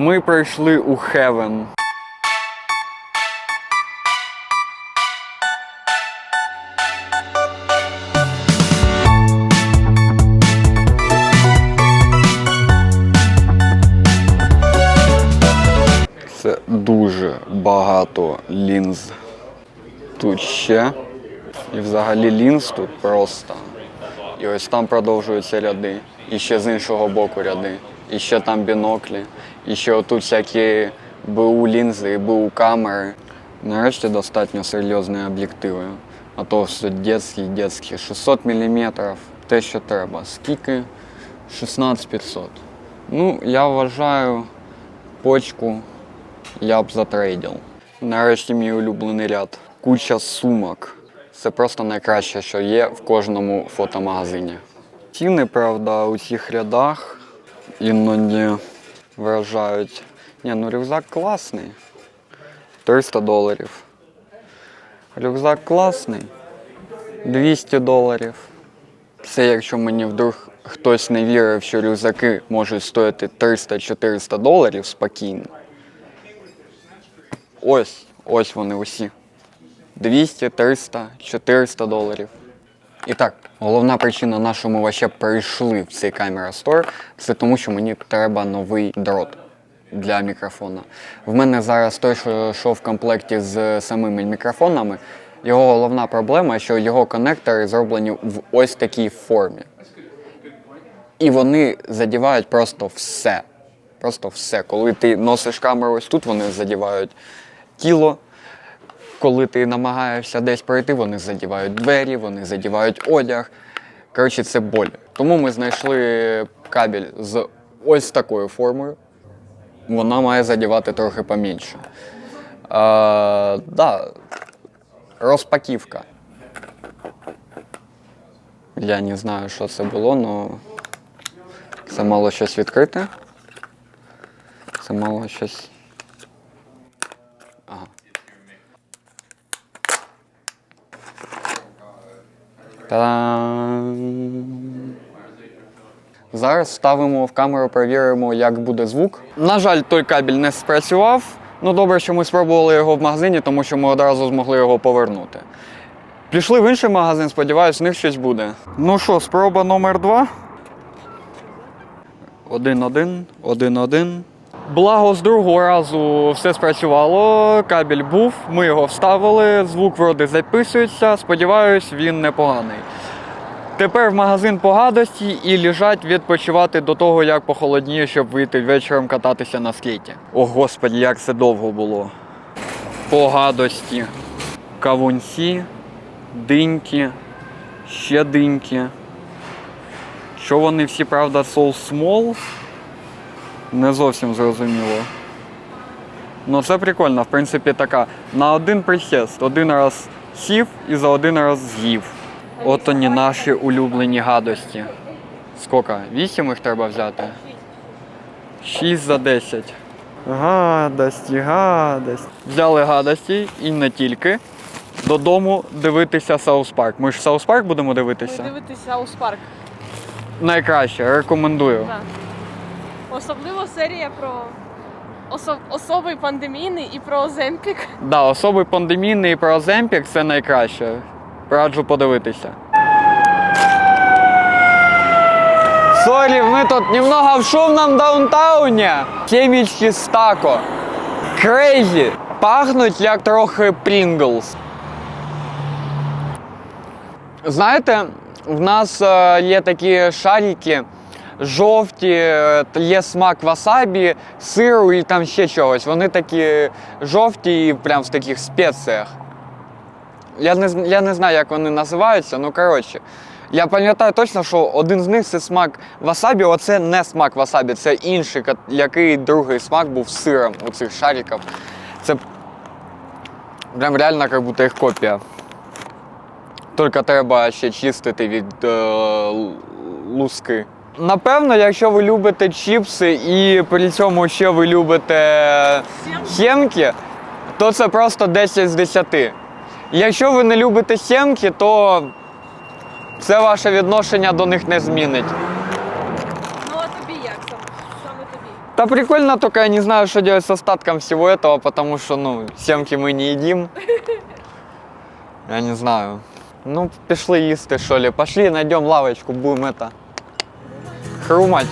Ми прийшли у Хевен. Це дуже багато лінз. Тут ще. І взагалі лінз тут просто. І ось там продовжуються ряди. І ще з іншого боку ряди. І ще там біноклі. І ще отут всякі БУ лінзи БУ камери. Нарешті достатньо серйозні об'єктиви. А то все детські, детські. 600 мм. Те, що треба. Скільки? 16500. Ну, я вважаю, почку я б затрейдив. Нарешті мій улюблений ряд. Куча сумок. Це просто найкраще, що є в кожному фотомагазині. Ціни, правда, у цих рядах іноді вражають. Ні, ну рюкзак класний. 300 доларів. Рюкзак класний. 200 доларів. Це якщо мені вдруг хтось не вірив, що рюкзаки можуть стоїти 300-400 доларів спокійно. Ось, ось вони усі. 200, 300, 400 доларів. І так, головна причина, на що ми вообще прийшли в цей камера Store, це тому, що мені треба новий дрот для мікрофона. В мене зараз той, що йшов в комплекті з самими мікрофонами, його головна проблема, що його конектори зроблені в ось такій формі. І вони задівають просто все. Просто все. Коли ти носиш камеру ось тут, вони задівають тіло. Коли ти намагаєшся десь пройти, вони задівають двері, вони задівають одяг. Коротше, це боль. Тому ми знайшли кабель з ось такою формою. Вона має задівати трохи поменше. А, да, розпаківка. Я не знаю, що це було, але це мало щось відкрите. Це мало щось. Зараз ставимо в камеру, перевіримо, як буде звук. На жаль, той кабель не спрацював. Ну добре, що ми спробували його в магазині, тому що ми одразу змогли його повернути. Пішли в інший магазин, сподіваюсь, в них щось буде. Ну що, спроба номер два. Один-один, один-один. Благо з другого разу все спрацювало, кабель був, ми його вставили, звук вроде записується, сподіваюсь, він непоганий. Тепер в магазин по гадості і лежать відпочивати до того, як похолодніє, щоб вийти вечором кататися на скейті. О господі, як це довго було. По гадості. Кавунці, диньки, ще диньки. Що вони всі, правда, soul small? Не зовсім зрозуміло. Ну це прикольно, в принципі, така. На один присіст, один раз сів і за один раз з'їв. От вони наші улюблені гадості. Скільки? Вісім їх треба взяти? Шість за десять. Гадості, гадості. Взяли гадості і не тільки. Додому дивитися Саус Парк. Ми ж Саус Парк будемо дивитися? Дивитися у Спарк. Найкраще, рекомендую. Так. Особливо серія про осо- особий пандемійний і про Оземпік. Да, особий пандемійний і про Оземпік це найкраще. Раджу подивитися. Сорі, ми тут немного в шумном даунтауні. Семечки з. Крейзі. Пахнуть як трохи Pringles. Знаєте, в нас е, є такі шарики жовті, е, є смак васабі, сиру і там ще чогось. Вони такі жовті і прям в таких спеціях. Я не, я не знаю, як вони називаються, ну коротше. Я пам'ятаю точно, що один з них це смак васабі, оце не смак васабі, це інший, який другий смак був сиром у цих шариків. Це прям реально як будто їх копія. Тільки треба ще чистити від е, луски. Напевно, якщо ви любите чіпси і при цьому ще ви любите сімки, то це просто 10 з 10. Якщо ви не любите сімки, то це ваше відношення до них не змінить. Ну а тобі як саме? Саме тобі. Да прикольно, только я не знаю, что делать с остатком всего этого, потому что, ну, семки мы не едим. Я не знаю. Ну, пішли їсти, що ли. Пошли, найдем лавочку, будем это хрумать.